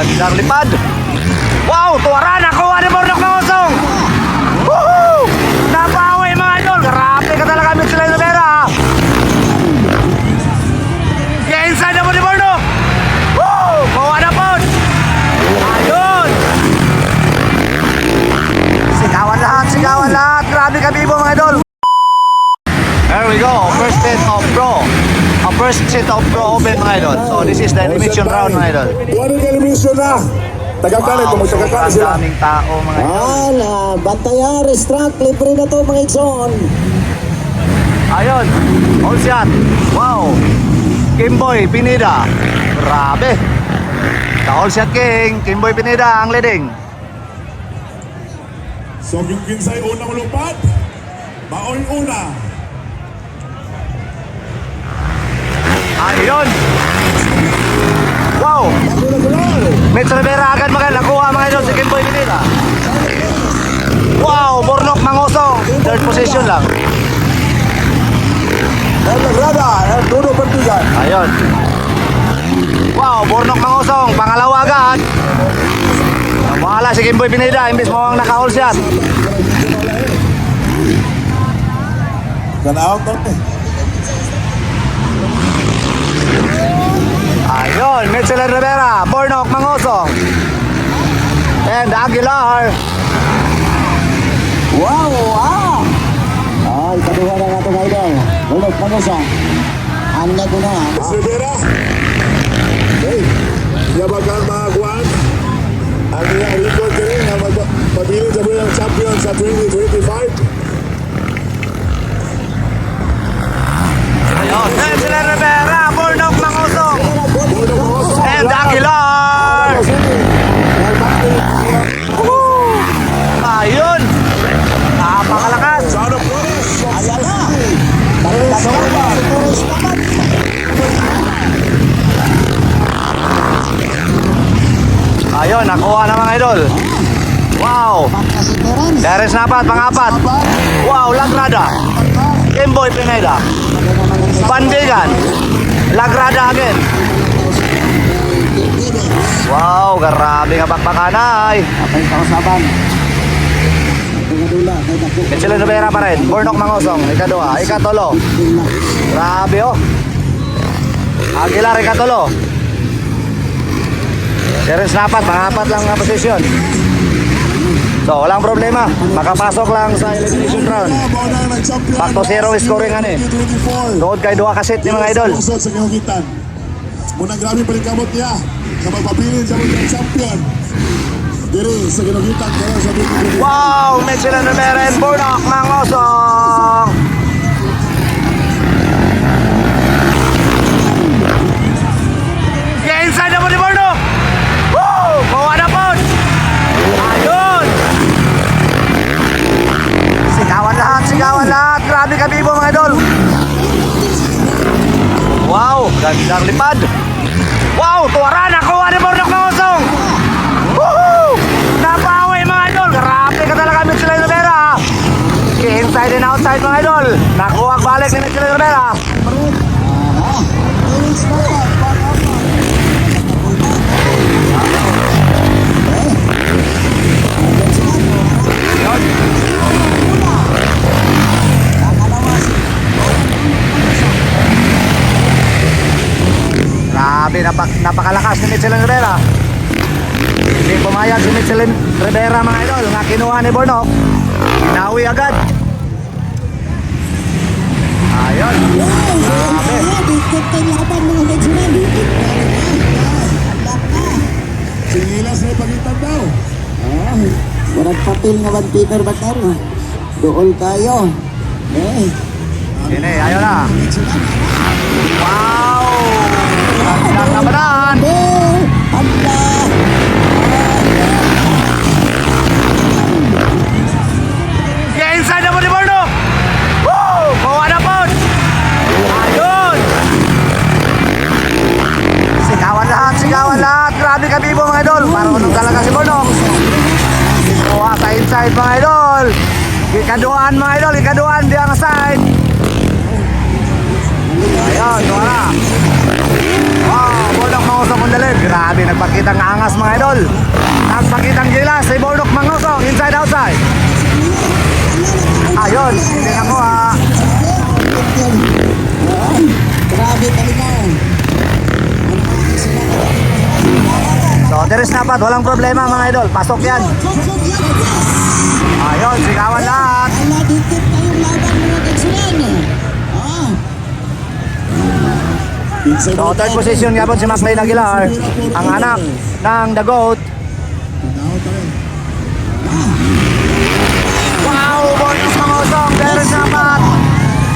Gandang lipad. Wow, tuwara nakuha pro open mga idol. So this is the elimination round mga idol. Wala ka elimination na. Tagakalit, Wow, sobrang sila. daming tao mga idol. Wala, bantaya, restract, libre na to mga igsoon. Ayun. All shot. Wow. Kimboy Pineda. Grabe. Sa all shot king, Kimboy Pineda ang leading. So, yung kinsay unang lupad. Baon una. Ayun. Wow. Metro Rivera agad mga nakuha mga idol si Kimboy Pineda. Wow, Bornok Mangosong. Third position lang. El Nuno Partigan. Ayun. Wow, Bornok Mangosong. Pangalawa agad. Wala si Kimboy Pineda. Imbis mo ang naka-all shot. Ganaon to Mitchell Rivera, Bornok Mangosong. And Aguilar. Wow, ah! Ay, kaduha na mga idol. Ulog, pangusong. Anya ko na. Rivera. Okay. Siya bakal makakuhaan. Ang iyang record ka rin na mabilin sa bilang champion sa 2025. Ayun, Ayun, nakuha na mga idol. Wow. Deres na apat, pangapat. Wow, Lagrada. Kimboy Pineda. Pandigan. Lagrada again. Wow, grabe nga kausaban. Tingadula, kay dako. Mitchell Rivera pa rin. Bornok Mangosong. Ikaduha. Ikatolo. Grabe oh. Aguilar ikatolo. Deres na apat, pangapat lang nga posisyon. So, walang problema. Makapasok lang sa elimination round. Na. Back to zero scoring ano eh. 2024. Doon kay duha kasit ni mga idol. Muna grabe palikamot niya sa magpapilin sa mga champion. Diri sa kahugitan kaya sa 2024. Wow! Mitchell and Rivera and Bornok Mangosong! Gandang lipad! Wow! Tuwara! Nakuha ni Bornok Mangosong! Woohoo! Napawi mga idol! Grabe ka talaga Mitchell Rivera! Inside and outside mga idol! Nakuha balik ni Mitchell Rivera! Grabe, napak napakalakas ni Mitchell Rivera. Hindi pumayag si Mitchell Rivera mga idol. Nga kinuha ni Bornok. Inawi agad. Ayun. Grabe. Singilas na ipagitan daw. Ah, Murag papel nga one paper batar. Dool kayo. Eh, Sini, ayun na. Wow! Gandang labanan. eh, Allah. Yeah, inside na mo ni Bornok. Woo! Kuha na po. Ayun. Sigawan lahat, sigawan lahat. Grabe ka Bibo mga idol. Marunong talaga si Bornok. Kuha sa inside mga idol. Ikaduan mga idol, ikaduan di ang mga idol. Nagpakitang gilas si Bordok Mangosong, inside outside. Ayun, na ko ah. Grabe talaga. So, there is dapat, walang problema mga idol. Pasok yan. Ayun, sigawan lahat. Ala, dikit na yung laban So, third position nga po si Maclean Aguilar, ang anak ng The Goat. Wow, Bordok Mangosong, there is dapat.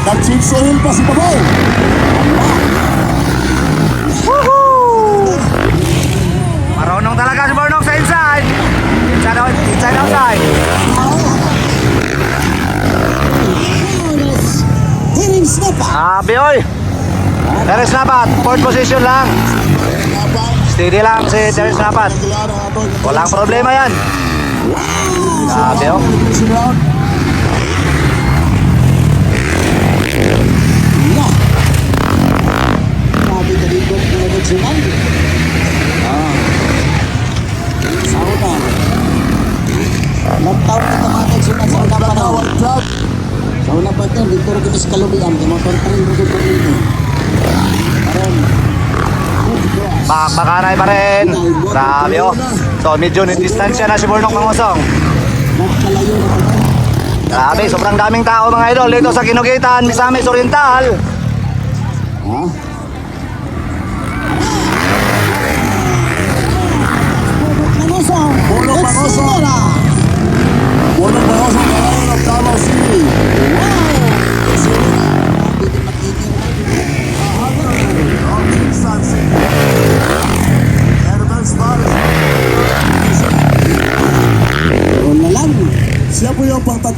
nagsiksihil pa si. Woohoo! Marunong talaga si Bornok sa inside. Inside out, inside outside. Sabi oy. Teres Napat, fourth position lang. Steady lang si Teres Napat. Walang problema yan. Oh. Grabe dito mga. Sauna. Lantaw na mga kaksilan sa una pa na. Sa una pa ito, dito rin kami sa kalubian. Kaya pa rin. Karon. Bakbakanay pa rin. Grabe oh. So medyo distansya na si na kami. Grabe, sobrang daming tao mga idol dito sa Kinugitan, Misamis Oriental. Ah.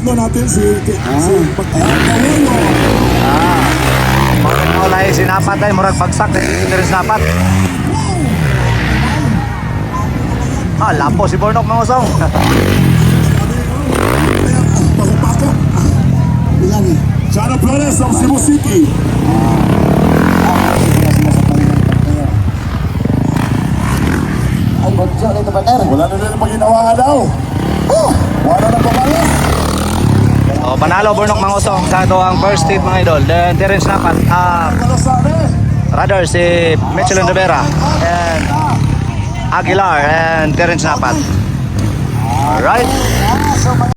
Pangtatlo natin si si Pagkawayo. Bakit mo lang sinapat ay murag bagsak na si Teres Napat. Ah, lapo si Bornok. Bilang eh. Chana Flores of Cebu City. Ay, botso na ito, partner. Wala na rin paginawa daw. Oh, wala na pamalas. So, panalo Bornok Mangosong sa ito ang first tip mga idol. Then Terence Napat, ah, Ano sabi? rather si Michelin Rivera and Aguilar and Terence Napat. Alright. Ah,